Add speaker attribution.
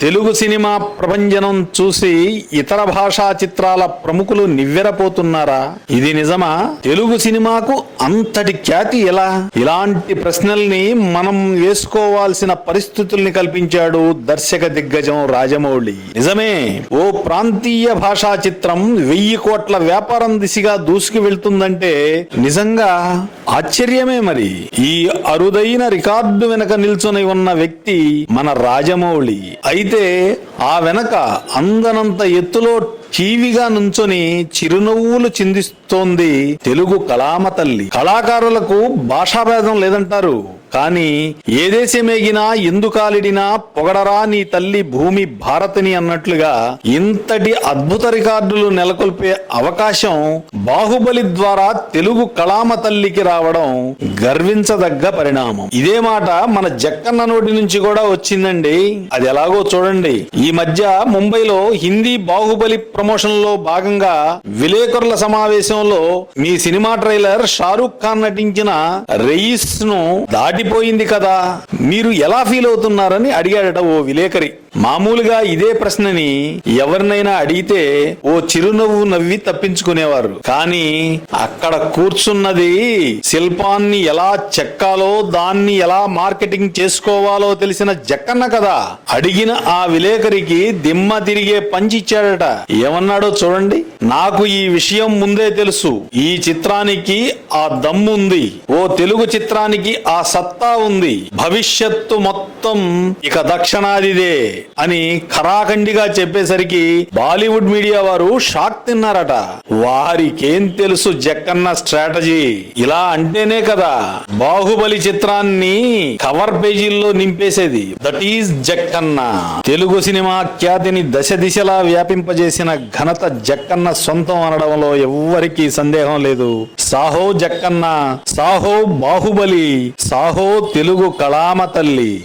Speaker 1: Telugu cinema ప్రపంచనం చూసి ఇతర భాషా చిత్రాల ప్రముఖులు నివ్వెరపోతున్నారా? ఇది నిజమా? తెలుగు సినిమాకు అంతటి ఖ్యాతి ఎలా? ఇలాంటి ప్రశ్నల్ని మనం వేసుకోవాల్సిన పరిస్థితుల్ని కల్పించాడు దర్శక దిగ్గజం రాజమౌళి. నిజమే ఓ ప్రాంతీయ భాషా చిత్రం వెయ్యి కోట్ల వ్యాపారం దిశగా దూసుకు వెళ్తుందంటే నిజంగా ఆశ్చర్యమే మరి. ఈ అరుదైన రికార్డు వెనక నిల్చొని ఉన్న వ్యక్తి మన రాజమౌళి. అయితే ఆ వెనక అందనంత ఎత్తులో చీవిగా నుంచొని చిరునవ్వులు చిందిస్తోంది తెలుగు కళామ తల్లి కళాకారులకు భాషాభేదం లేదంటారు. కానీ ఏ దేశమేగినా ఎందుకాలిడినా పొగడరా నీ తల్లి భూమి భారతిని అన్నట్లుగా ఇంతటి అద్భుత రికార్డులు నెలకొల్పే అవకాశం బాహుబలి ద్వారా తెలుగు కళామ తల్లికి రావడం గర్వించదగ్గ పరిణామం. ఇదే మాట మన జక్కన్న నోటి నుంచి కూడా వచ్చిందండి. అది ఎలాగో చూడండి. ఈ మధ్య ముంబైలో హిందీ బాహుబలి ప్రమోషన్లో భాగంగా విలేకరుల సమావేశంలో మీ సినిమా ట్రైలర్ షారూక్ ఖాన్ నటించిన రెయిస్ను దాటి దాటిపోయింది కదా? మీరు ఎలా ఫీల్ అవుతున్నారని అడిగాడట ఓ విలేకరి. మామూలుగా ఇదే ప్రశ్నని ఎవరినైనా అడిగితే ఓ చిరునవ్వు నవ్వి తప్పించుకునేవారు. కానీ అక్కడ కూర్చున్నది శిల్పాన్ని ఎలా చెక్కాలో దాన్ని ఎలా మార్కెటింగ్ చేసుకోవాలో తెలిసిన జక్కన్న కదా. అడిగిన ఆ విలేకరికి దిమ్మ తిరిగే పంచిచ్చాడట. ఏమన్నాడో చూడండి. నాకు ఈ విషయం ముందే తెలుసు. ఈ చిత్రానికి ఆ దమ్ముంది ఓ తెలుగు చిత్రానికి ఆ సత్తా ఉంది. భవిష్యత్తు మొత్తం ఇక దక్షిణాదిదే. అని ఖరాఖండిగా చెప్పేసరికి బాలీవుడ్ మీడియా వారు షాక్ తిన్నారట. వారికేం తెలుసు జక్కన్న స్ట్రాటజీ? ఇలా అంటేనే కదా బాహుబలి చిత్రాన్ని కవర్ పేజీల్లో నింపేసేది. That is Jakkanna. Telugu cinema ఖ్యాతిని దశ దిశలా వ్యాపింపజేసిన ఘనత జక్కన్న సొంతం అనడంలో ఎవ్వరికీ సందేహం లేదు. సాహో జక్కన్న సాహో బాహుబలి సాహో తెలుగు కళామ తల్లి